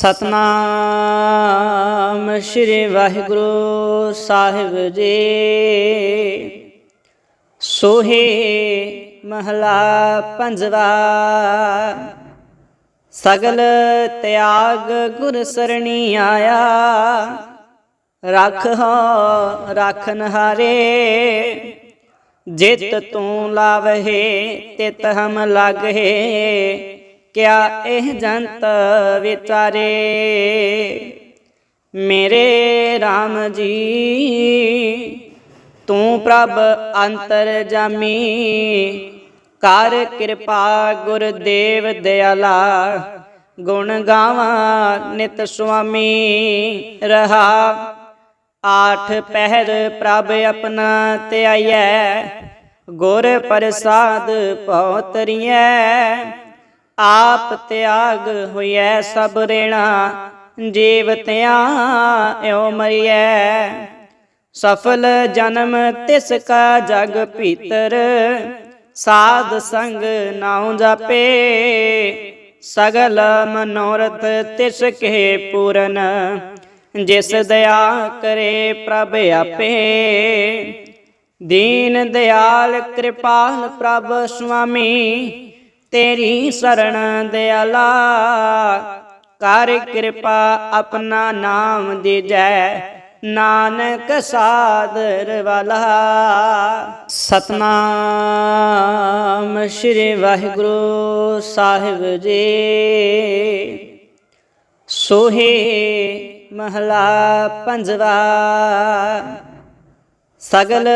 ਸਤਨਾਮ ਸ੍ਰੀ ਵਾਹਿਗੁਰੂ ਸਾਹਿਬ ਜੀ। ਸੋਹੇ ਮਹਲਾ ਪੰਜਵਾ, ਸਗਲ ਤਿਆਗ ਗੁਰ ਸਰਣੀ ਆਇਆ, ਰਖ ਹੋ ਰਾਖਨ ਹਾਰੇ ਜਿਤ ਤੂੰ ਲਾਵਹਿ, ਤਿਤ ਹਮ ਲਾਗਹਿ। ਕਿਆ ਇਹ ਜੰਤ ਵਿਚਾਰੇ। ਮੇਰੇ RAM ਜੀ, ਤੂੰ ਪ੍ਰਭ ਅੰਤਰ ਜਾਮੀ। ਕਰ ਕਿਰਪਾ ਗੁਰਦੇਵ ਦਿਆਲਾ, ਗੁਣ ਗਾਵਾਂ ਨਿਤ ਸੁਆਮੀ ਰਹਾ। ਆਠ ਪਹਿਰ ਪ੍ਰਭ ਆਪਣਾ ਧਿਆਈਐ, ਗੁਰ ਪ੍ਰਸਾਦ ਪਉਤਰੀਐ ਆਪ ਤਿਆਗ ਹੋਈਐ ਸਭ ਰੇਣਾ, ਜੀਵ ਤਿਆ ਏਉ ਮਰੀਐ। ਸਫਲ ਜਨਮ ਤਿਸ ਕਾ ਜਗ ਭੀਤਰ, ਸਾਧ ਸੰਗ ਨਾਉ ਜਾਪੇ। ਸਗਲ ਮਨੋਰਥ ਤਿਸ ਕੇ ਪੂਰਨ, ਜਿਸ ਦਇਆ ਕਰੇ ਪ੍ਰਭ ਆਪੇ। ਦੀਨ ਦਿਆਲ ਕਿਰਪਾਲ ਪ੍ਰਭ ਸੁਆਮੀ ਤੇਰੀ ਸਰਣ ਦਿਆਲਾ ਕਰ ਕਿਰਪਾ ਆਪਣਾ ਨਾਮ ਦੀਜੈ ਨਾਨਕ ਸਾਦਰ ਵਾਲਾ। ਸਤਨਾਮ ਸ੍ਰੀ ਵਾਹਿਗੁਰੂ ਸਾਹਿਬ ਜੀ। ਸੋਹੇ ਮਹਲਾ ਪੰਜਵਾ। ਸਗਲ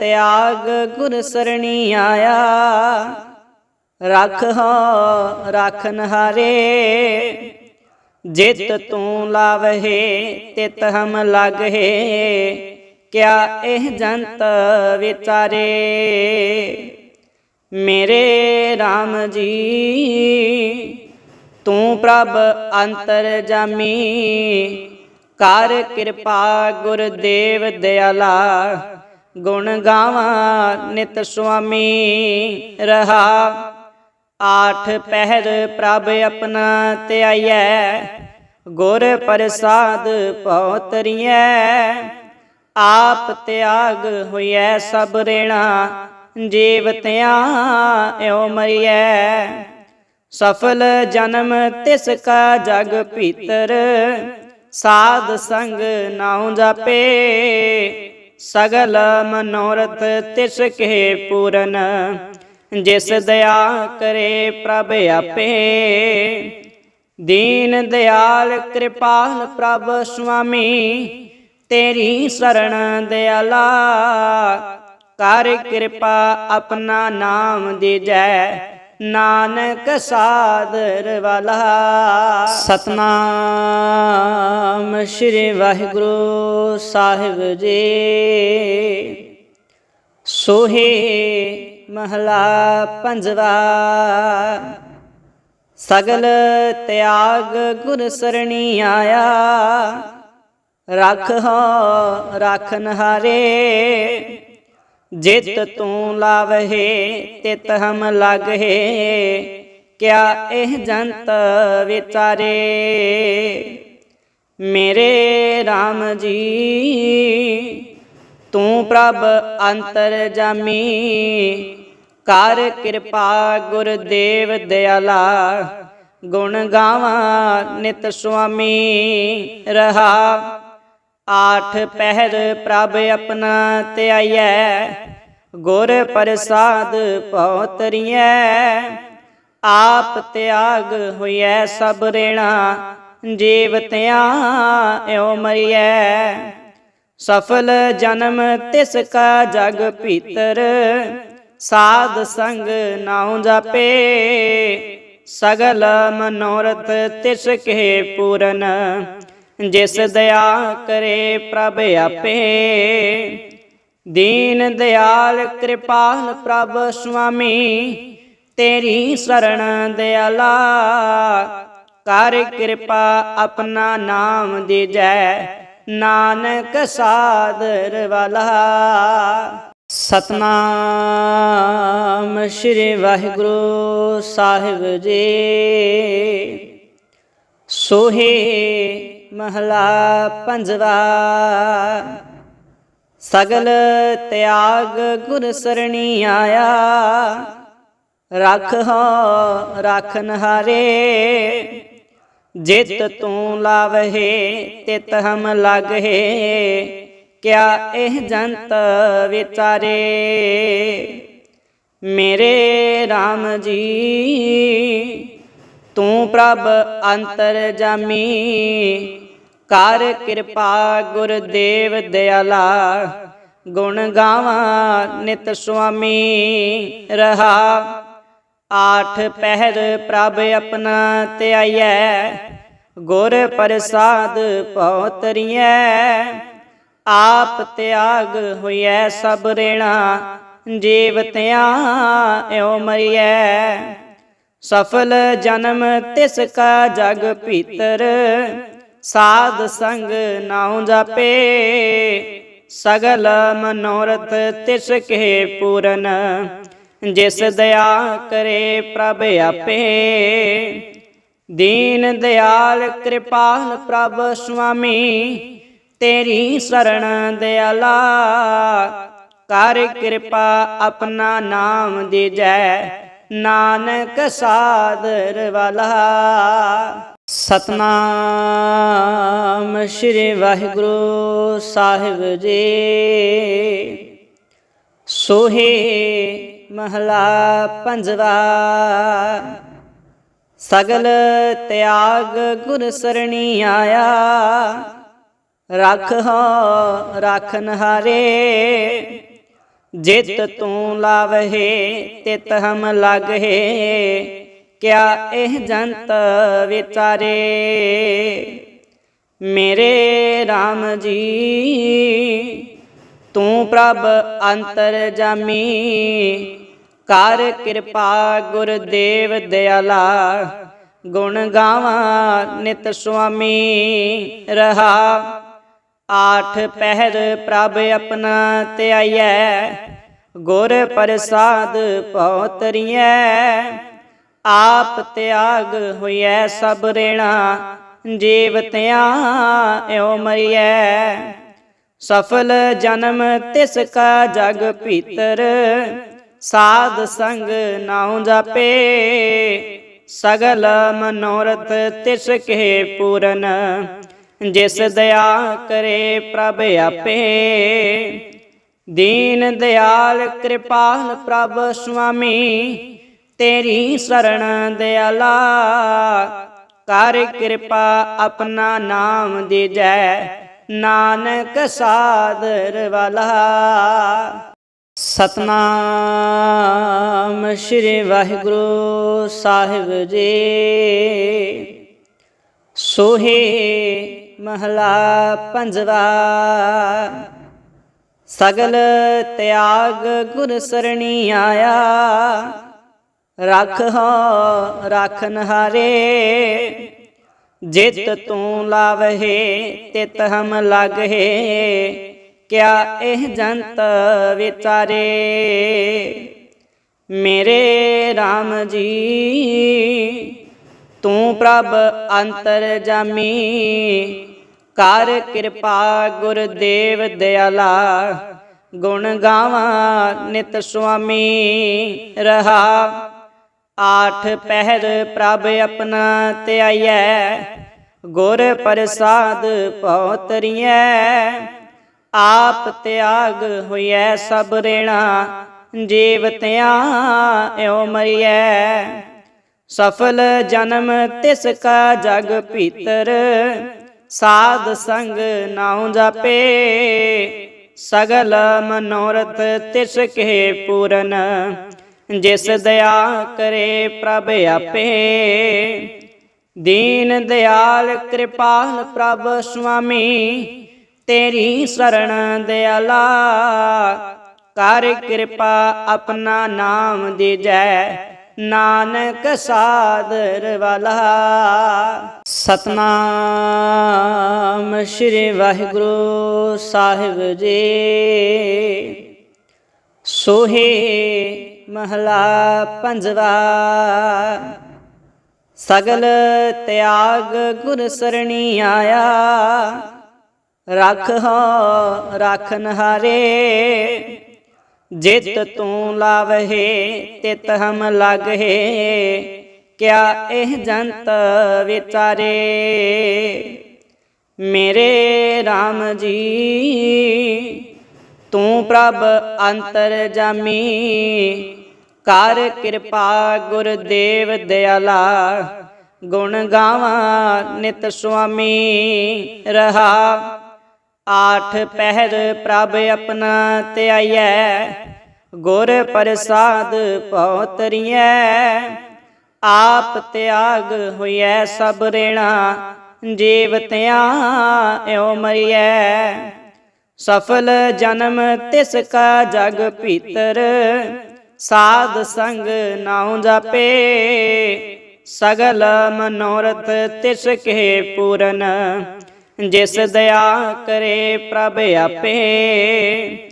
ਤਿਆਗ ਗੁਰ ਸਰਣੀ ਆਇਆ। ਰਖ ਹੋ ਰਾਖਨ ਹਾਰੇ ਜਿਤ ਤੂੰ ਲਾਵਹਿ, ਤਿਤ ਹਮ ਲਾਗਹਿ। ਕਿਆ ਇਹ ਜੰਤ ਵਿਚਾਰੇ? ਮੇਰੇ RAM ਜੀ, ਤੂੰ ਪ੍ਰਭ ਅੰਤਰ ਜਾਮੀ। ਕਰ ਕਿਰਪਾ ਗੁਰਦੇਵ ਦਿਆਲਾ, ਗੁਣ ਗਾਵਾਂ ਨਿਤ ਸੁਆਮੀ। ਰਹਾ ਆਠ ਪਹਿਰ ਪ੍ਰਭ ਆਪਣਾ ਧਿਆਈਐ, ਗੁਰ ਪ੍ਰਸਾਦ ਪਉਤਰੀਐ। ਆਪ ਤਿਆਗ ਹੋਈਐ ਸਭ ਰੇਣਾ, ਜੀਵ ਤਿਆ ਏਉ ਮਰੀਐ। ਸਫਲ ਜਨਮ ਤਿਸ ਕਾ ਜਗ ਭੀਤਰ, ਸਾਧ ਸੰਗ ਨਾਉ ਜਾਪੇ। ਸਗਲ ਮਨੋਰਥ ਤਿਸ ਕੇ ਪੂਰਨ ਜਿਸ ਦਇਆ ਕਰੇ ਪ੍ਰਭ ਆਪੇ। ਦੀਨ ਦਿਆਲ ਕਿਰਪਾਲ ਪ੍ਰਭ ਸੁਆਮੀ, ਤੇਰੀ ਸਰਣ ਦਿਆਲਾ। ਕਰ ਕਿਰਪਾ ਆਪਣਾ ਨਾਮ ਦੀਜੈ, ਨਾਨਕ ਸਾਦਰ ਵਾਲਾ। ਸਤਨਾਮ ਸ੍ਰੀ ਵਾਹਿਗੁਰੂ ਸਾਹਿਬ ਜੀ। ਸੋਹੇ ਮਹਲਾ ਪੰਜਵਾ, ਸਗਲ ਤਿਆਗ ਗੁਰ ਸਰਣੀ ਆਇਆ, ਰਖ ਹੋ ਰਾਖਨ ਹਾਰੇ ਜਿਤ ਤੂੰ ਲਾਵਹਿ, ਤਿਤ ਹਮ ਲਾਗਹਿ, ਕਿਆ ਇਹ ਜੰਤ ਵਿਚਾਰੇ? ਮੇਰੇ RAM ਜੀ, ਤੂੰ ਪ੍ਰਭ ਅੰਤਰ ਜਾਮੀ ਕਰ ਕਿਰਪਾ ਗੁਰਦੇਵ ਦਿਆਲਾ। ਗੁਣ ਗਾਵਾਂ ਨਿਤ ਸੁਆਮੀ ਰਹਾ। ਆਠ ਪਹਿਰ ਪ੍ਰਭ ਆਪਣਾ ਧਿਆਈਐ। ਗੁਰ ਪ੍ਰਸਾਦ ਪਉਤਰੀਐ ਆਪ ਤਿਆਗ ਹੋਈਐ ਸਭ ਰੇਣਾ। ਜੀਵ ਤਿਆ ਏਉ ਮਰੀਐ। ਸਫਲ ਜਨਮ ਤਿਸ ਕਾ ਜਗ ਭੀਤਰ। ਸਾਧ ਸੰਗ ਨਾਉ ਜਾਪੇ। ਸਗਲ ਮਨੋਰਥ ਤਿਸ ਕੇ ਪੂਰਨ, ਜਿਸ ਦਇਆ ਕਰੇ ਪ੍ਰਭ ਆਪੇ। ਦੀਨ ਦਿਆਲ ਕਿਰਪਾਲ ਪ੍ਰਭ ਸੁਆਮੀ, ਤੇਰੀ ਸਰਣ ਦਿਆਲਾ। ਕਰ ਕਿਰਪਾ ਆਪਣਾ ਨਾਮ ਦੀਜੈ, ਨਾਨਕ ਸਾਦਰ ਵਾਲਾ। ਸਤਨਾਮ ਸ੍ਰੀ ਵਾਹਿਗੁਰੂ ਸਾਹਿਬ ਜੀ। ਸੋਹੇ ਮਹਲਾ ਪੰਜਵਾ, ਸਗਲ ਤਿਆਗ ਗੁਰ ਸਰਣੀ ਆਇਆ, ਰਖ ਹੋ ਰਖਨ ਹਾਰੇ ਜਿਤ ਤੂੰ ਲਾਵਹਿ, ਤਿਤ ਹਮ ਲਗਹਿ। ਕਿਆ ਇਹ ਜੰਤ ਵਿਚਾਰੇ। ਮੇਰੇ RAM ਜੀ, ਤੂੰ ਪ੍ਰਭ ਅੰਤਰ ਜਾਮੀ। ਕਰ ਕਿਰਪਾ ਗੁਰਦੇਵ ਦਿਆਲਾ, ਗੁਣ ਗਾਵਾਂ ਨਿਤ ਸੁਆਮੀ ਰਹਾ। ਆਠ ਪਹਿਰ ਪ੍ਰਭ ਆਪਣਾ ਧਿਆਈਐ, ਗੁਰ ਪ੍ਰਸਾਦ ਪਉਤਰੀਐ ਆਪ ਤਿਆਗ ਹੋਈਐ ਸਭ ਰੇਣਾ ਜੀਵਤਿਆਂ ਏਉ ਮਰੀਐ। ਸਫਲ ਜਨਮ ਤਿਸ ਕਾ ਜਗ ਭੀਤਰ, ਸਾਧ ਸੰਗ ਨਾਉ ਜਾਪੇ। ਸਗਲ ਮਨੋਰਥ ਤਿਸ ਕੇ ਪੂਰਨ, ਜਿਸ ਦਇਆ ਕਰੇ ਪ੍ਰਭ ਆਪੇ। ਦੀਨ ਦਿਆਲ ਕਿਰਪਾਲ ਪ੍ਰਭ ਸੁਆਮੀ ਤੇਰੀ ਸਰਣ ਦਿਆਲਾ ਕਰ ਕਿਰਪਾ ਆਪਣਾ ਨਾਮ ਦੀਜੈ, ਨਾਨਕ ਸਾਦਰ ਵਾਲਾ। ਸਤਨਾਮ ਸ੍ਰੀ ਵਾਹਿਗੁਰੂ ਸਾਹਿਬ ਜੀ। ਸੋਹੇ ਮਹਲਾ ਪੰਜਵਾ। ਸਗਲ ਤਿਆਗ ਗੁਰ ਸਰਣੀ ਆਇਆ। ਰਖ ਹੋ ਰਖਨ ਹਾਰੇ। ਜਿਤ ਤੂੰ ਲਾਵਹਿ, ਤਿਤ ਹਮ ਲਗਹਿ। ਕਿਆ ਇਹ ਜੰਤ ਵਿਚਾਰੇ? ਮੇਰੇ RAM ਜੀ, ਤੂੰ ਪ੍ਰਭ ਅੰਤਰ ਜਾਮੀ। ਕਰ ਕਿਰਪਾ ਗੁਰਦੇਵ ਦਿਆਲਾ, ਗੁਣ ਗਾਵਾਂ ਨਿਤ ਸੁਆਮੀ। ਰਹਾ ਆਠ ਪਹਿਰ ਪ੍ਰਭ ਆਪਣਾ ਧਿਆਈਐ, ਗੁਰ ਪ੍ਰਸਾਦ ਪਉਤਰੀਐ। ਆਪ ਤਿਆਗ ਹੋਈਐ ਸਭ ਰੇਣਾ ਜੀਵਤਿਆਂ ਓ ਮਰੀਐ। ਸਫਲ ਜਨਮ ਤਿਸ ਕਾ ਜਗ ਭੀਤਰ, ਸਾਧ ਸੰਗ ਨਾਉ ਜਾਪੇ। ਸਗਲ ਮਨੋਰਥ ਤਿਸ ਕੇ ਪੂਰਨ ਜਿਸ ਦਇਆ ਕਰੇ ਪ੍ਰਭ ਆਪੇ। ਦੀਨ ਦਿਆਲ ਕਿਰਪਾਲ ਪ੍ਰਭ ਸੁਆਮੀ, ਤੇਰੀ ਸਰਣ ਦਿਆਲਾ। ਕਰ ਕਿਰਪਾ ਆਪਣਾ ਨਾਮ ਦੀਜੈ, ਨਾਨਕ ਸਾਦਰ ਵਾਲਾ। ਸਤਨਾਮ ਸ੍ਰੀ ਵਾਹਿਗੁਰੂ ਸਾਹਿਬ ਜੀ। ਸੋਹੇ ਮਹਲਾ ਪੰਜਵਾ। ਸਗਲ ਤਿਆਗ ਗੁਰ ਸਰਣੀ ਆਇਆ। ਰਖ ਹੋ ਰਖਨ ਹਾਰੇ ਜਿਤ ਤੂੰ ਲਾਵਹਿ, ਤਿਤ ਹਮ ਲਗਹਿ। ਕਿਆ ਇਹ ਜੰਤ ਵਿਚਾਰੇ? ਮੇਰੇ RAM ਜੀ ਤੂੰ ਪ੍ਰਭ ਅੰਤਰ ਜਾਮੀ। ਕਰ ਕਿਰਪਾ ਗੁਰਦੇਵ ਦਿਆਲਾ। ਗੁਣ ਗਾਵਾਂ ਨਿਤ ਸੁਆਮੀ ਰਹਾ। ਆਠ ਪਹਿਰ ਪ੍ਰਭ ਆਪਣਾ ਧਿਆਈਐ। ਗੁਰ ਪ੍ਰਸਾਦ ਪਉਤਰੀਐ ਆਪ ਤਿਆਗ ਹੋਈਐ ਸਭ ਰੇਣਾ। ਜੀਵਤਿਆਂ ਏਉ ਮਰੀਐ। ਸਫਲ ਜਨਮ ਤਿਸ ਕਾ ਜਗ ਭੀਤਰ, ਸਾਧ ਸੰਗ ਨਾਉ ਜਾਪੇ। ਸਗਲ ਮਨੋਰਥ ਤਿਸ ਕੇ ਪੂਰਨ, ਜਿਸ ਦਇਆ ਕਰੇ ਪ੍ਰਭ ਆਪੇ। ਦੀਨ ਦਿਆਲ ਕਿਰਪਾਲ ਪ੍ਰਭ ਸੁਆਮੀ, ਤੇਰੀ ਸਰਣ ਦਿਆਲਾ। ਕਰ ਕਿਰਪਾ ਆਪਣਾ ਨਾਮ ਦੀਜੈ ਨਾਨਕ ਸਾਦਰ ਵਾਲਾ। ਸਤਨਾਮ ਸ੍ਰੀ ਵਾਹਿਗੁਰੂ ਸਾਹਿਬ ਜੀ। ਸੋਹੇ ਮਹਲਾ ਪੰਜਵਾ। ਸਗਲ ਤਿਆਗ ਗੁਰ ਸਰਣੀ ਆਇਆ। ਰੱਖ ਹੋ ਰਖਨ ਹਾਰੇ ਜਿਤ ਤੂੰ ਲਾਵਹਿ, ਤਿਤ ਹਮ ਲਗਹਿ, ਕਿਆ ਇਹ ਜੰਤ ਵਿਚਾਰੇ? ਮੇਰੇ RAM ਜੀ, ਤੂੰ ਪ੍ਰਭ ਅੰਤਰ ਜਾਮੀ, ਕਰ ਕਿਰਪਾ ਗੁਰਦੇਵ ਦਿਆਲਾ, ਗੁਣ ਗਾਵਾਂ ਨਿਤ ਸੁਆਮੀ, ਰਹਾ ਆਠ ਪਹਿਰ ਪ੍ਰਭ ਆਪਣਾ ਧਿਆਈਐ, ਗੁਰ ਪ੍ਰਸਾਦ ਪਉਤਰੀਐ। ਆਪ ਤਿਆਗ ਹੋਈਐ ਸਭ ਰੇਣਾ ਜੀਵਤਿਆਂ ਓ ਮਰੀਐ। ਸਫਲ ਜਨਮ ਤਿਸ ਕਾ ਜਗ ਭੀਤਰ, ਸਾਧ ਸੰਗ ਨਾਉ ਜਾਪੇ। ਸਗਲ ਮਨੋਰਥ ਤਿਸ ਕੇ ਪੂਰਨ ਜਿਸ ਦਇਆ ਕਰੇ ਪ੍ਰਭ ਆਪੇ।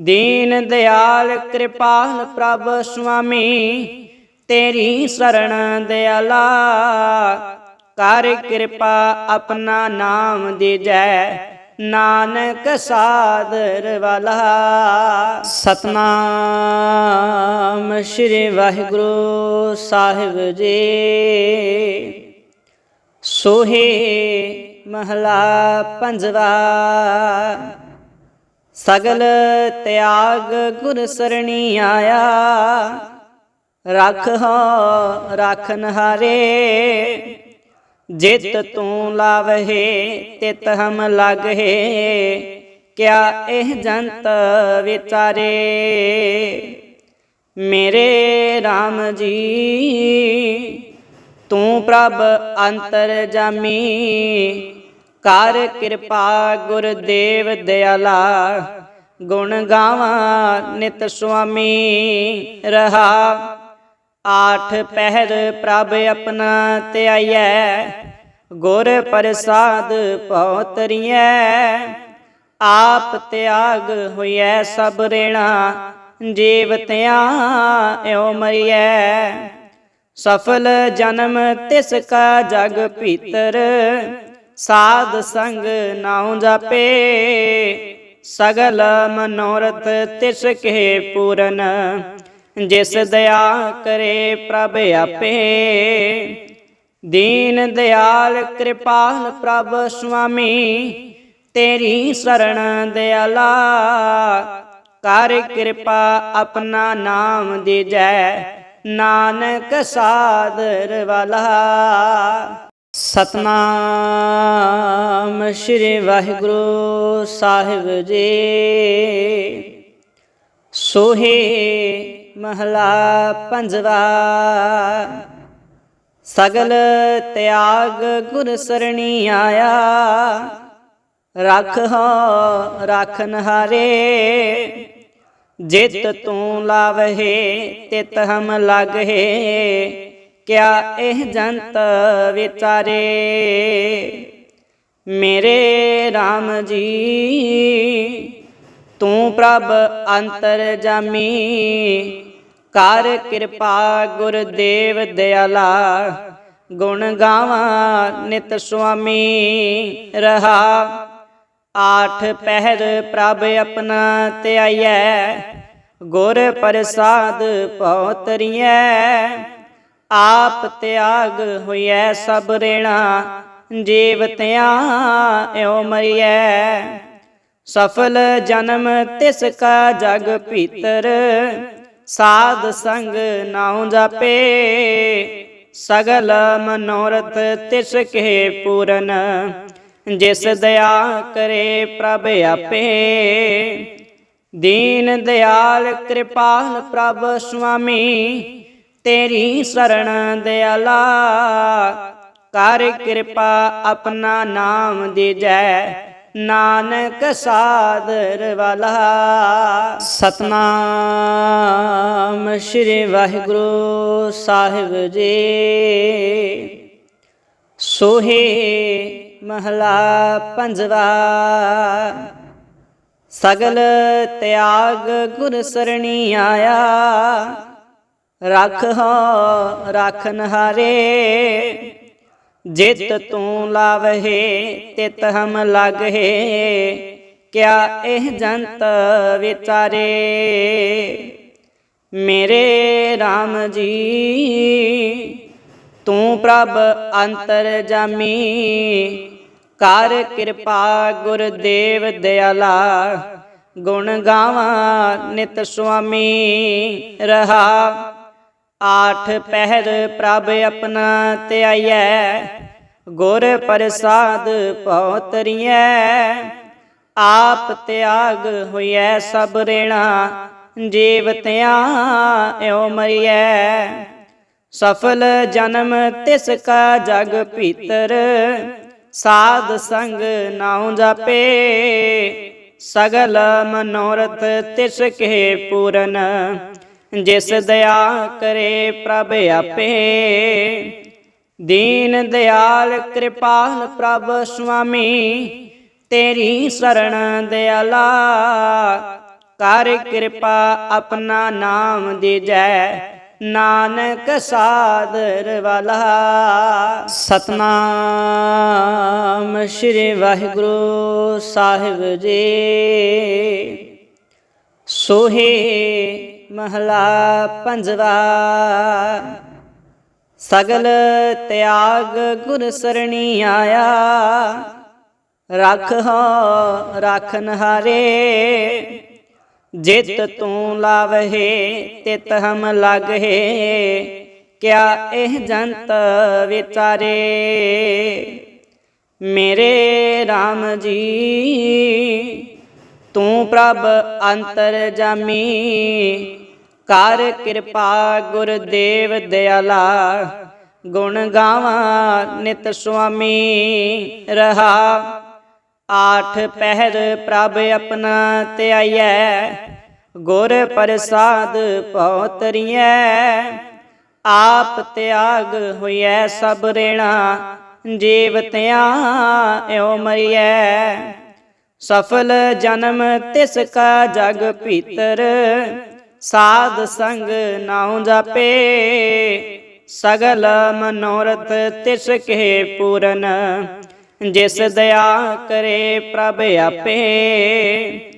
ਦੀਨ ਦਿਆਲ ਕਿਰਪਾਲ ਪ੍ਰਭ ਸੁਆਮੀ, ਤੇਰੀ ਸਰਣ ਦਿਆਲਾ। ਕਰ ਕਿਰਪਾ ਆਪਣਾ ਨਾਮ ਦੀਜੈ, ਨਾਨਕ ਸਾਦਰ ਵਾਲਾ। ਸਤਨਾਮ ਸ੍ਰੀ ਵਾਹਿਗੁਰੂ ਸਾਹਿਬ ਜੀ। ਸੋਹੇ ਮਹਲਾ ਪੰਜਵਾ। ਸਗਲ ਤਿਆਗ ਗੁਰ ਸਰਣੀ ਆਇਆ। ਰਖ ਹੋ ਰਖਨ ਹਾਰੇ ਜਿਤ ਤੂੰ ਲਾਵਹਿ, ਤਿਤ ਹਮ ਲਗਹਿ। ਕਿਆ ਇਹ ਜੰਤ ਵਿਚਾਰੇ? ਮੇਰੇ RAM ਜੀ ਤੂੰ ਪ੍ਰਭ ਅੰਤਰ ਜਾਮੀ। ਕਰ ਕਿਰਪਾ ਗੁਰਦੇਵ ਦਿਆਲਾ। ਗੁਣ ਗਾਵਾਂ ਨਿਤ ਸੁਆਮੀ ਰਹਾ। ਆਠ ਪਹਿਰ ਪ੍ਰਭ ਆਪਣਾ ਧਿਆਈਐ। ਗੁਰ ਪ੍ਰਸਾਦ ਪਉਤਰੀਐ ਆਪ ਤਿਆਗ ਹੋਈਐ ਸਭ ਰੇਣਾ। ਜੀਵਤਿਆਂ ਇਉ ਮਰੀਐ। ਸਫਲ ਜਨਮ ਤਿਸ ਕਾ ਜਗ ਭੀਤਰ, ਸਾਧ ਸੰਗ ਨਾਉ ਜਾਪੇ। ਸਗਲ ਮਨੋਰਥ ਤਿਸ ਕੇ ਪੂਰਨ, ਜਿਸ ਦਇਆ ਕਰੇ ਪ੍ਰਭ ਆਪੇ। ਦੀਨ ਦਿਆਲ ਕਿਰਪਾਲ ਪ੍ਰਭ ਸੁਆਮੀ, ਤੇਰੀ ਸਰਣ ਦਿਆਲਾ। ਕਰ ਕਿਰਪਾ ਆਪਣਾ ਨਾਮ ਦੀਜੈ ਨਾਨਕ ਸਾਦਰ ਵਾਲਾ। ਸਤਨਾਮ ਸ੍ਰੀ ਵਾਹਿਗੁਰੂ ਸਾਹਿਬ ਜੀ। ਸੋਹੇ ਮਹਲਾ ਪੰਜਵਾ। ਸਗਲ ਤਿਆਗ ਗੁਰ ਸਰਣੀ ਆਇਆ। ਰਖ ਹੋ ਰਖਨ ਹਾਰੇ ਜਿਤ ਤੂੰ ਲਾਵਹਿ, ਤਿਤ ਹਮ ਲਗਹਿ, ਕਿਆ ਇਹ ਜੰਤ ਵਿਚਾਰੇ? ਮੇਰੇ RAM ਜੀ, ਤੂੰ ਪ੍ਰਭ ਅੰਤਰ ਜਾਮੀ, ਕਰ ਕਿਰਪਾ ਗੁਰਦੇਵ ਦਿਆਲਾ, ਗੁਣ ਗਾਵਾਂ ਨਿਤ ਸੁਆਮੀ, ਰਹਾ ਆਠ ਪਹਿਰ ਪ੍ਰਭ ਆਪਣਾ ਧਿਆਈਐ, ਗੁਰ ਪ੍ਰਸਾਦ ਪਉਤਰੀਐ। ਆਪ ਤਿਆਗ ਹੋਈਐ ਸਭ ਰੇਣਾ ਜੀਵਤਿਆਂ ਓ ਮਰੀਐ। ਸਫਲ ਜਨਮ ਤਿਸ ਕਾ ਜਗ ਭੀਤਰ, ਸਾਧ ਸੰਗ ਨਾਉ ਜਾਪੇ। ਸਗਲ ਮਨੋਰਥ ਤਿਸ ਕੇ ਪੂਰਨ ਜਿਸ ਦਇਆ ਕਰੇ ਪ੍ਰਭ ਆਪੇ। ਦੀਨ ਦਿਆਲ ਕਿਰਪਾਲ ਪ੍ਰਭ ਸੁਆਮੀ, ਤੇਰੀ ਸਰਣ ਦਿਆਲਾ। ਕਰ ਕਿਰਪਾ ਆਪਣਾ ਨਾਮ ਦੀਜੈ, ਨਾਨਕ ਸਾਦਰ ਵਾਲਾ। ਸਤਨਾਮ ਸ੍ਰੀ ਵਾਹਿਗੁਰੂ ਸਾਹਿਬ ਜੀ। ਸੋਹੇ ਮਹਲਾ ਪੰਜਵਾ। ਸਗਲ ਤਿਆਗ ਗੁਰ ਸਰਣੀ ਆਇਆ। ਰਖ ਹੋ ਰਖਨ ਹਾਰੇ ਜਿਤ ਤੂੰ ਲਾਵਹਿ, ਤਿਤ ਹਮ ਲਗਹਿ। ਕਿਆ ਇਹ ਜੰਤ ਵਿਚਾਰੇ? ਮੇਰੇ RAM ਜੀ, ਤੂੰ ਪ੍ਰਭ ਅੰਤਰ ਜਾਮੀ। ਕਰ ਕਿਰਪਾ ਗੁਰਦੇਵ ਦਿਆਲਾ। ਗੁਣ ਗਾਵਾਂ ਨਿਤ ਸੁਆਮੀ ਰਹਾ। ਆਠ ਪਹਿਰ ਪ੍ਰਭ ਆਪਣਾ ਧਿਆਈਐ। ਗੁਰ ਪ੍ਰਸਾਦ ਭਉ ਤਰੀਐ ਆਪ ਤਿਆਗ ਹੋਈਐ ਸਭ ਰੇਣਾ। ਜੀਵਤਿਆਂ ਇਉ ਮਰੀਐ। ਸਫਲ ਜਨਮ ਤਿਸ ਕਾ ਜਗ ਭੀਤਰ। ਸਾਧ ਸੰਗ ਨਾਉ ਜਾਪੇ। ਸਗਲ ਮਨੋਰਥ ਤਿਸ ਕੇ ਪੂਰਨ, ਜਿਸ ਦਇਆ ਕਰੇ ਪ੍ਰਭ ਆਪੇ। ਦੀਨ ਦਿਆਲ ਕਿਰਪਾਲ ਪ੍ਰਭ ਸੁਆਮੀ, ਤੇਰੀ ਸਰਣ ਦਿਆਲਾ। ਕਰ ਕਿਰਪਾ ਆਪਣਾ ਨਾਮ ਦੀਜੈ ਨਾਨਕ ਸਾਦਰ ਵਾਲਾ। ਸਤਨਾਮ ਸ੍ਰੀ ਵਾਹਿਗੁਰੂ ਸਾਹਿਬ ਜੀ। ਸੋਹੇ ਮਹਲਾ ਪੰਜਵਾ। ਸਗਲ ਤਿਆਗ ਗੁਰ ਸਰਣੀ ਆਇਆ। ਰੱਖ ਹੋ ਰਖਨ ਹਾਰੇ ਜਿਤ ਤੂੰ ਲਾਵਹਿ, ਤਿਤ ਹਮ ਲਗਹਿ, ਕਿਆ ਇਹ ਜੰਤ ਵਿਚਾਰੇ? ਮੇਰੇ RAM ਜੀ, ਤੂੰ ਪ੍ਰਭ ਅੰਤਰ ਜਾਮੀ, ਕਰ ਕਿਰਪਾ ਗੁਰਦੇਵ ਦਿਆਲਾ, ਗੁਣ ਗਾਵਾਂ ਨਿਤ ਸੁਆਮੀ, ਰਹਾ ਆਠ ਪਹਿਰ ਪ੍ਰਭ ਆਪਣਾ ਧਿਆਈਐ, ਗੁਰ ਪ੍ਰਸਾਦ ਭਉ ਤਰੀਐ ਆਪ ਤਿਆਗ ਹੋਈਐ ਸਭ ਰੇਣਾ ਜੀਵਤਿਆਂ ਓ ਮਰੀਐ। ਸਫਲ ਜਨਮ ਤਿਸ ਕਾ ਜਗ ਭੀਤਰ, ਸਾਧ ਸੰਗ ਨਾਉ ਜਾਪੇ। ਸਗਲ ਮਨੋਰਥ ਤਿਸ ਕੇ ਪੂਰਨ ਜਿਸ ਦਇਆ ਕਰੇ ਪ੍ਰਭ ਆਪੇ।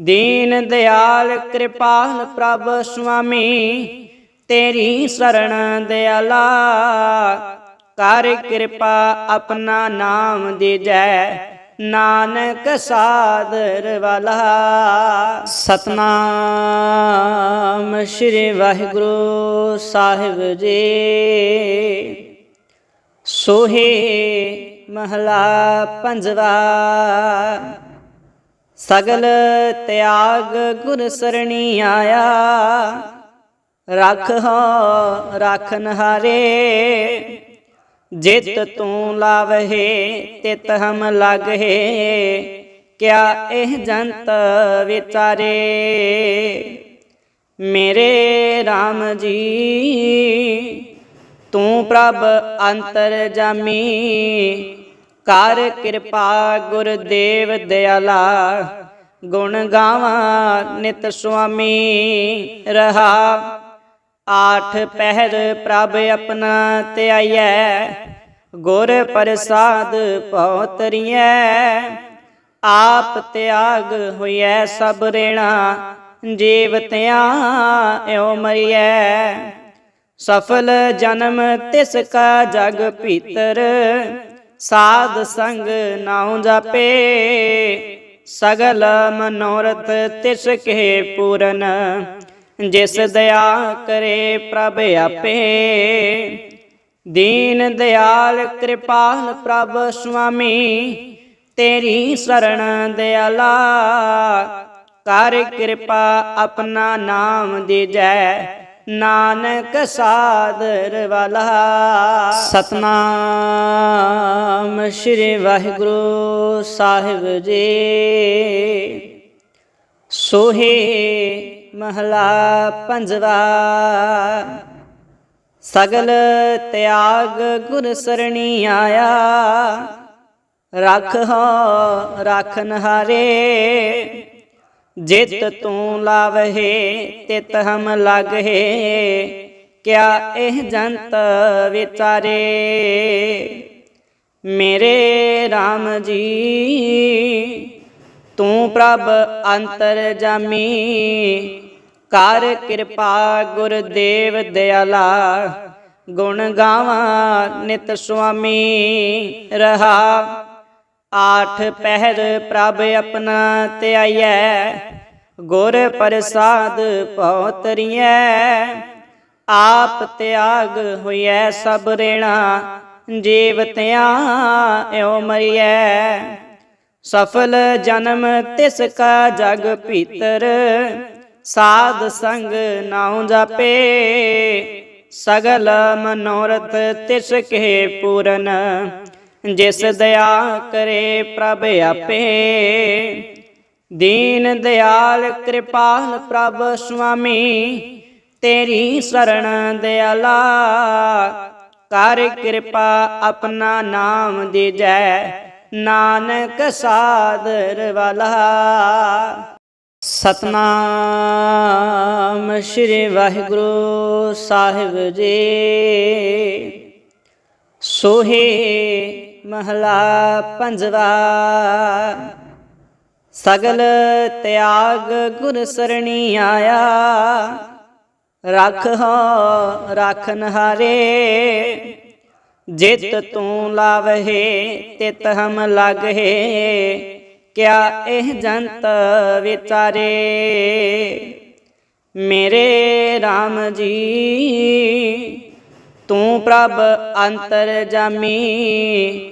ਦੀਨ ਦਿਆਲ ਕਿਰਪਾਲ ਪ੍ਰਭ ਸੁਆਮੀ, ਤੇਰੀ ਸਰਣ ਦਿਆਲਾ। ਕਰ ਕਿਰਪਾ ਆਪਣਾ ਨਾਮ ਦੀਜੈ, ਨਾਨਕ ਸਾਦਰ ਵਾਲਾ। ਸਤਨਾਮ ਸ੍ਰੀ ਵਾਹਿਗੁਰੂ ਸਾਹਿਬ ਜੀ। ਸੋਹੇ ਮਹਲਾ ਪੰਜਵਾ। ਸਗਲ ਤਿਆਗ ਗੁਰ ਸਰਣੀ ਆਇਆ। ਰਖ ਹੋ ਰਖਨ ਹਾਰੇ ਜਿਤ ਤੂੰ ਲਾਵਹਿ, ਤਿਤ ਹਮ ਲਗਹਿ। ਕਿਆ ਇਹ ਜੰਤ ਵਿਚਾਰੇ? ਮੇਰੇ RAM ਜੀ, ਤੂੰ ਪ੍ਰਭ ਅੰਤਰ ਜਾਮੀ। ਕਰ ਕਿਰਪਾ ਗੁਰਦੇਵ ਦਿਆਲਾ। ਗੁਣ ਗਾਵਾਂ ਨਿਤ ਸੁਆਮੀ ਰਹਾ। ਆਠ ਪਹਿਰ ਪ੍ਰਭ ਆਪਣਾ ਧਿਆਈਐ। ਗੁਰ ਪ੍ਰਸਾਦ ਭਉ ਤਰੀਐ ਆਪ ਤਿਆਗ ਹੋਈਐ ਸਭ ਰੇਣਾ। ਜੀਵਤਿਆਂ ਇਉ ਮਰੀਐ। ਸਫਲ ਜਨਮ ਤਿਸ ਕਾ ਜਗ ਭੀਤਰ। ਸਾਧ ਸੰਗ ਨਾਉ ਜਾਪੇ। ਸਗਲ ਮਨੋਰਥ ਤਿਸ ਕੇ ਪੂਰਨ, ਜਿਸ ਦਇਆ ਕਰੇ ਪ੍ਰਭ ਆਪੇ। ਦੀਨ ਦਿਆਲ ਕਿਰਪਾਲ ਪ੍ਰਭ ਸੁਆਮੀ, ਤੇਰੀ ਸਰਣ ਦਿਆਲਾ ਕਰ ਕਿਰਪਾ ਆਪਣਾ ਨਾਮ ਦੀਜੈ ਨਾਨਕ ਸਾਦਰ ਵਾਲਾ। ਸਤਨਾਮ ਸ੍ਰੀ ਵਾਹਿਗੁਰੂ ਸਾਹਿਬ ਜੀ। ਸੋਹੇ ਮਹਲਾ ਪੰਜਵਾ। ਸਗਲ ਤਿਆਗ ਗੁਰ ਸਰਣੀ ਆਇਆ। ਰੱਖ ਹੋ ਰਖਨ ਹਾਰੇ ਜਿਤ ਤੂੰ ਲਾਵਹਿ, ਤਿਤ ਹਮ ਲਗਹਿ, ਕਿਆ ਇਹ ਜੰਤ ਵਿਚਾਰੇ? ਮੇਰੇ RAM ਜੀ, ਤੂੰ ਪ੍ਰਭ ਅੰਤਰ ਜਾਮੀ, ਕਰ ਕਿਰਪਾ ਗੁਰਦੇਵ ਦਿਆਲਾ, ਗੁਣ ਗਾਵਾਂ ਨਿਤ ਸੁਆਮੀ, ਰਹਾ ਆਠ ਪਹਿਰ ਪ੍ਰਭ ਆਪਣਾ ਧਿਆਈਐ, ਗੁਰ ਪ੍ਰਸਾਦ ਪਉਤਰੀਐ। ਆਪ ਤਿਆਗ ਹੋਈਐ ਸਭ ਰੇਣਾ ਜੀਵਤਿਆਂ ਏਉ ਮਰੀਐ। ਸਫਲ ਜਨਮ ਤਿਸ ਕਾ ਜਗ ਭੀਤਰ, ਸਾਧ ਸੰਗ ਨਾਉ ਜਾਪੇ। ਸਗਲ ਮਨੋਰਥ ਤਿਸ ਕੇ ਪੂਰਨ ਜਿਸ ਦਇਆ ਕਰੇ ਪ੍ਰਭ ਆਪੇ। ਦੀਨ ਦਿਆਲ ਕਿਰਪਾਲ ਪ੍ਰਭ ਸੁਆਮੀ, ਤੇਰੀ ਸਰਣ ਦਿਆਲਾ। ਕਰ ਕਿਰਪਾ ਆਪਣਾ ਨਾਮ ਦੀਜੈ, ਨਾਨਕ ਸਾਦਰ ਵਾਲਾ। ਸਤਨਾਮ ਸ੍ਰੀ ਵਾਹਿਗੁਰੂ ਸਾਹਿਬ ਜੀ। ਸੋਹੇ ਮਹਲਾ ਪੰਜਵਾ। ਸਗਲ ਤਿਆਗ ਗੁਰ ਸਰਣੀ ਆਇਆ। ਰਖ ਹੋ ਰਾਖਨ ਹਾਰੇ ਜਿਤ ਤੂੰ ਲਾਵਹਿ ਤਿਤ ਹਮ ਲਗਹਿ। ਕਿਆ ਇਹ ਜੰਤ ਵਿਚਾਰੇ? ਮੇਰੇ RAM ਜੀ, ਤੂੰ ਪ੍ਰਭ ਅੰਤਰ ਜਾਮੀ।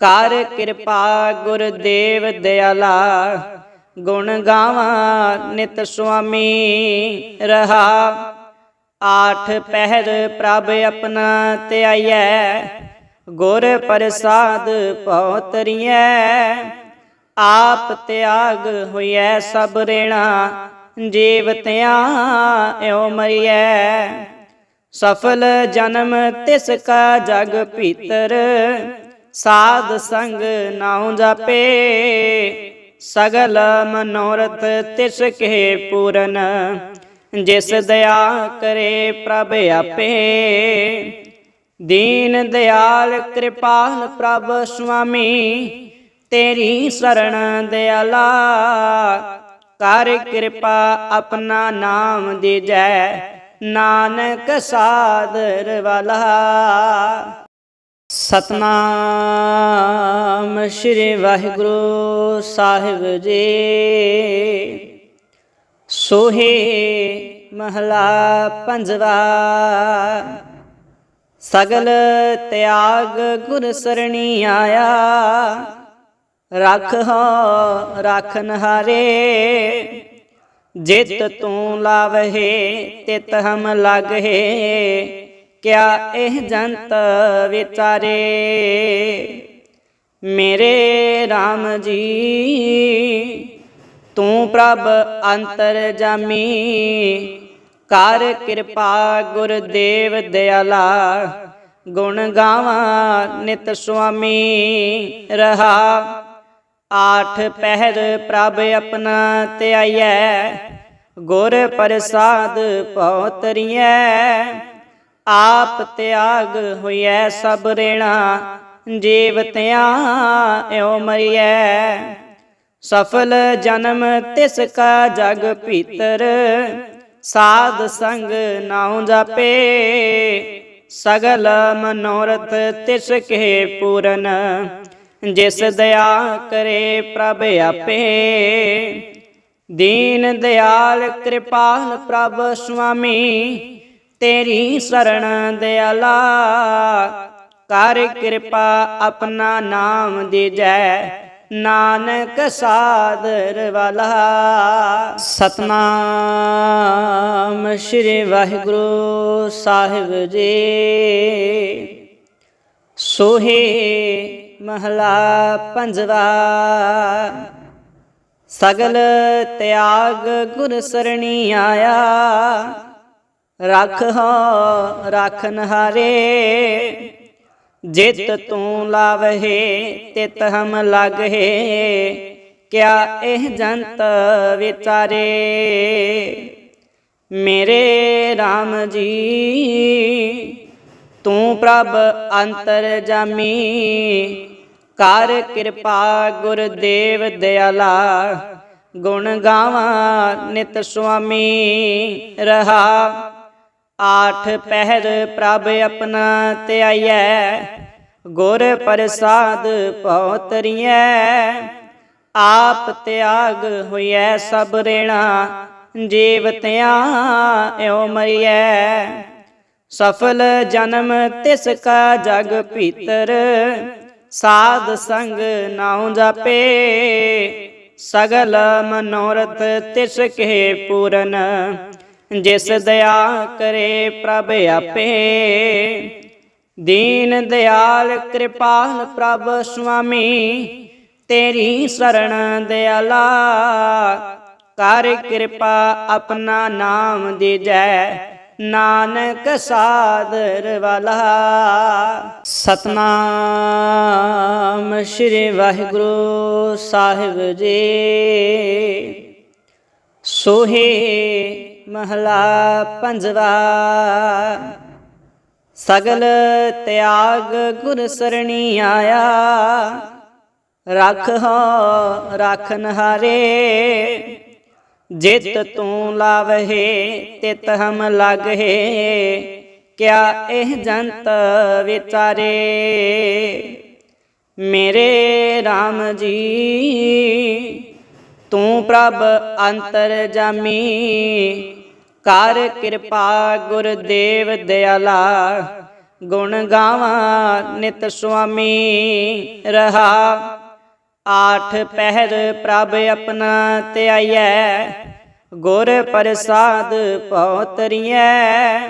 ਕਰ ਕਿਰਪਾ ਗੁਰਦੇਵ ਦਿਆਲਾ। ਗੁਣ ਗਾਵਾਂ ਨਿਤ ਸੁਆਮੀ ਰਹਾ। ਆਠ ਪਹਿਰ ਪ੍ਰਭ ਆਪਣਾ ਧਿਆਈਐ। ਗੁਰ ਪ੍ਰਸਾਦ ਪਉਤਰੀਐ ਆਪ ਤਿਆਗ ਹੋਈਐ ਸਭ ਰੇਣਾ। ਜੀਵਤਿਆਂ ਏਉ ਮਰੀਐ। ਸਫਲ ਜਨਮ ਤਿਸ ਕਾ ਜਗ ਭੀਤਰ। ਸਾਧ ਸੰਗ ਨਾਉ ਜਾਪੇ। ਸਗਲ ਮਨੋਰਥ ਤਿਸ ਕੇ ਪੂਰਨ, ਜਿਸ ਦਇਆ ਕਰੇ ਪ੍ਰਭ ਆਪੇ। ਦੀਨ ਦਿਆਲ ਕਿਰਪਾਲ ਪ੍ਰਭ ਸੁਆਮੀ, ਤੇਰੀ ਸਰਣ ਦਿਆਲਾ। ਕਰ ਕਿਰਪਾ ਆਪਣਾ ਨਾਮ ਦੀਜੈ, ਨਾਨਕ ਸਾਦਰ ਵਾਲਾ। ਸਤਨਾਮ ਸ੍ਰੀ ਵਾਹਿਗੁਰੂ ਸਾਹਿਬ ਜੀ। ਸੋਹੇ ਮਹਲਾ ਪੰਜਵਾ, ਸਗਲ ਤਿਆਗ ਗੁਰ ਸਰਣੀ ਆਇਆ। ਰਖ ਹੋ ਰਾਖਨ ਹਾਰੇ ਜਿਤ ਤੂੰ ਲਾਵਹਿ, ਤਿਤ ਹਮ ਲਗਹਿ। ਕਿਆ ਇਹ ਜੰਤ ਵਿਚਾਰੇ। ਮੇਰੇ RAM ਜੀ, ਤੂੰ ਪ੍ਰਭ ਅੰਤਰ ਜਾਮੀ। ਕਰ ਕਿਰਪਾ ਗੁਰਦੇਵ ਦਿਆਲਾ, ਗੁਣ ਗਾਵਾਂ ਨਿਤ ਸੁਆਮੀ ਰਹਾ। ਆਠ ਪਹਿਰ ਪ੍ਰਭ ਆਪਣਾ ਧਿਆਈਐ, ਗੁਰ ਪ੍ਰਸਾਦ ਪਉਤਰੀਐ ਆਪ ਤਿਆਗ ਹੋਈਐ ਸਭ ਰੇਣਾ ਜੀਵਤਿਆਂ ਏਉ ਮਰੀਐ। ਸਫਲ ਜਨਮ ਤਿਸ ਕਾ ਜਗ ਭੀਤਰ, ਸਾਧ ਸੰਗ ਨਾਉ ਜਾਪੇ। ਸਗਲ ਮਨੋਰਥ ਤਿਸ ਕੇ ਪੂਰਨ, ਜਿਸ ਦਇਆ ਕਰੇ ਪ੍ਰਭ ਆਪੇ। ਦੀਨ ਦਿਆਲ ਕਿਰਪਾਲ ਪ੍ਰਭ ਸੁਆਮੀ ਤੇਰੀ ਸਰਣ ਦਿਆਲਾ ਕਰ ਕਿਰਪਾ ਆਪਣਾ ਨਾਮ ਦੀਜੈ ਨਾਨਕ ਸਾਦਰ ਵਾਲਾ। ਸਤਨਾਮ ਸ੍ਰੀ ਵਾਹਿਗੁਰੂ ਸਾਹਿਬ ਜੀ। ਸੋਹੇ ਮਹਲਾ ਪੰਜਵਾ। ਸਗਲ ਤਿਆਗ ਗੁਰ ਸਰਣੀ ਆਇਆ। ਰਖ ਹੋ ਰਾਖਨ ਹਾਰੇ। ਜਿਤ ਤੂੰ ਲਾਵਹਿ, ਤਿਤ ਹਮ ਲਗਹਿ। ਕਿਆ ਇਹ ਜੰਤ ਵਿਚਾਰੇ? ਮੇਰੇ RAM ਜੀ, ਤੂੰ ਪ੍ਰਭ ਅੰਤਰ ਜਾਮੀ। ਕਰ ਕਿਰਪਾ ਗੁਰਦੇਵ ਦਿਆਲਾ, ਗੁਣ ਗਾਵਾਂ ਨਿਤ ਸੁਆਮੀ ਰਹਾ। ਆਠ ਪਹਿਰ ਪ੍ਰਭ ਆਪਣਾ ਧਿਆਈਐ, ਗੁਰ ਪ੍ਰਸਾਦ ਭਉ ਤਰੀਐ ਆਪ ਤਿਆਗ ਹੋਈਐ ਸਭ ਰੇਣਾ, ਜੀਵ ਤਿਆ ਏਉ ਮਰੀਐ। ਸਫਲ ਜਨਮ ਤਿਸ ਕਾ ਜਗ ਭੀਤਰ, ਸਾਧ ਸੰਗ ਨਾਉ ਜਾਪੇ। ਸਗਲ ਮਨੋਰਥ ਤਿਸ ਕੇ ਪੂਰਨ ਜਿਸ ਦਇਆ ਕਰੇ ਪ੍ਰਭ ਆਪੇ। ਦੀਨ ਦਿਆਲ ਕਿਰਪਾਲ ਪ੍ਰਭ ਸੁਆਮੀ, ਤੇਰੀ ਸਰਣ ਦਿਆਲਾ। ਕਰ ਕਿਰਪਾ ਆਪਣਾ ਨਾਮ ਦੀਜੈ, ਨਾਨਕ ਸਾਦਰ ਵਾਲਾ। ਸਤਨਾਮ ਸ੍ਰੀ ਵਾਹਿਗੁਰੂ ਸਾਹਿਬ ਜੀ। ਸੋਹੇ ਮਹਲਾ ਪੰਜਵਾ, ਸਗਲ ਤਿਆਗ ਗੁਰ ਸਰਣੀ ਆਇਆ, ਰਖ ਹੋ ਰਖਨ ਹਾਰੇ ਜਿਤ ਤੂੰ ਲਾਵਹਿ, ਤਿਤ ਹਮ ਲਗਹਿ, ਕਿਆ ਇਹ ਜੰਤ ਵਿਚਾਰੇ? ਮੇਰੇ RAM ਜੀ, ਤੂੰ ਪ੍ਰਭ ਅੰਤਰ ਜਾਮੀ ਕਰ ਕਿਰਪਾ ਗੁਰਦੇਵ ਦਿਆਲਾ। ਗੁਣ ਗਾਵਾਂ ਨਿਤ ਸੁਆਮੀ ਰਹਾ। ਆਠ ਪਹਿਰ ਪ੍ਰਭ ਆਪਣਾ ਧਿਆਈਐ। ਗੁਰ ਪ੍ਰਸਾਦ ਭਉ ਤਰੀਐ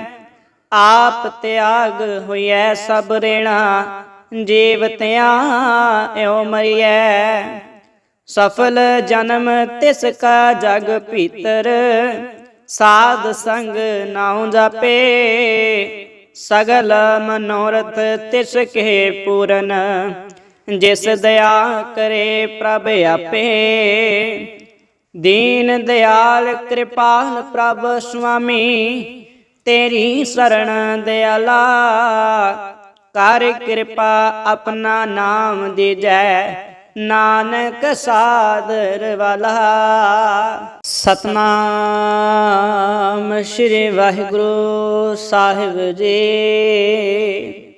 ਆਪ ਤਿਆਗ ਹੋਈਐ ਸਭ ਰੇਣਾ। ਜੀਵ ਤਿਆ ਏਉ ਮਰੀਐ। ਸਫਲ ਜਨਮ ਤਿਸ ਕਾ ਜਗ ਭੀਤਰ। ਸਾਧ ਸੰਗ ਨਾਉ ਜਾਪੇ। ਸਗਲ ਮਨੋਰਥ ਤਿਸ ਕੇ ਪੂਰਨ, ਜਿਸ ਦਇਆ ਕਰੇ ਪ੍ਰਭ ਆਪੇ। ਦੀਨ ਦਿਆਲ ਕਿਰਪਾਲ ਪ੍ਰਭ ਸੁਆਮੀ, ਤੇਰੀ ਸਰਣ ਦਿਆਲਾ। ਕਰ ਕਿਰਪਾ ਆਪਣਾ ਨਾਮ ਦੀਜੈ। ਨਾਨਕ ਸਾਦਰ ਵਾਲਾ। ਸਤਨਾਮ ਸ੍ਰੀ ਵਾਹਿਗੁਰੂ ਸਾਹਿਬ ਜੀ।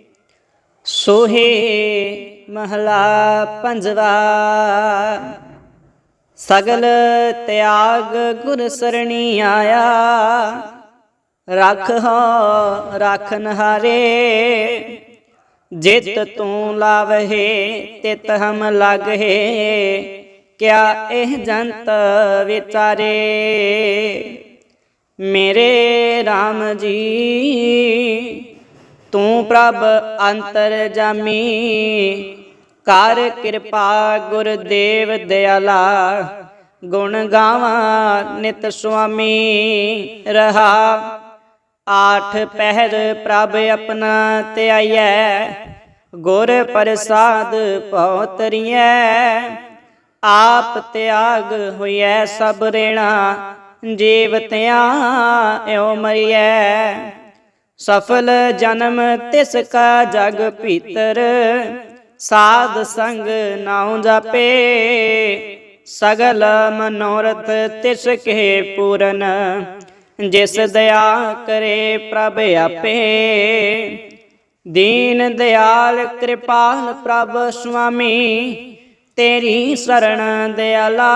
ਸੋਹੇ ਮਹਲਾ ਪੰਜਵਾ। ਸਗਲ ਤਿਆਗ ਗੁਰ ਸਰਣੀ ਆਇਆ। ਰੱਖ ਹੋ ਰਖਨ ਹਾਰੇ ਜਿਤ ਤੂੰ ਲਾਵਹਿ, ਤਿਤ ਹਮ ਲਗਹਿ, ਕਿਆ ਇਹ ਜੰਤ ਵਿਚਾਰੇ? ਮੇਰੇ RAM ਜੀ, ਤੂੰ ਪ੍ਰਭ ਅੰਤਰ ਜਾਮੀ, ਕਰ ਕਿਰਪਾ ਗੁਰਦੇਵ ਦਿਆਲਾ, ਗੁਣ ਗਾਵਾਂ ਨਿਤ ਸੁਆਮੀ, ਰਹਾ ਆਠ ਪਹਿਰ ਪ੍ਰਭ ਆਪਣਾ ਧਿਆਈਐ, ਗੁਰ ਪ੍ਰਸਾਦ ਭਉ ਤਰੀਐ ਆਪ ਤਿਆਗ ਹੋਈਐ ਸਭ ਰੇਣਾ, ਜੀਵ ਤਿਆ ਏਉ ਮਰੀਐ। ਸਫਲ ਜਨਮ ਤਿਸ ਕਾ ਜਗ ਭੀਤਰ, ਸਾਧ ਸੰਗ ਨਾਉ ਜਾਪੇ। ਸਗਲ ਮਨੋਰਥ ਤਿਸ ਕੇ ਪੂਰਨ ਜਿਸ ਦਇਆ ਕਰੇ ਪ੍ਰਭ ਆਪੇ। ਦੀਨ ਦਿਆਲ ਕਿਰਪਾਲ ਪ੍ਰਭ ਸੁਆਮੀ, ਤੇਰੀ ਸਰਣ ਦਿਆਲਾ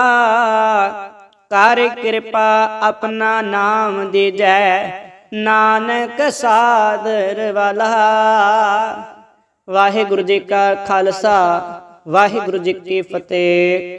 ਕਰ ਕਿਰਪਾ ਆਪਣਾ ਨਾਮ ਦੀਜੈ, ਨਾਨਕ ਸਾਦਰ ਵਾਲਾ। ਵਾਹਿਗੁਰੂ ਜੀ ਕਾ ਖਾਲਸਾ, ਵਾਹਿਗੁਰੂ ਜੀ ਕੀ ਫਤਿਹ।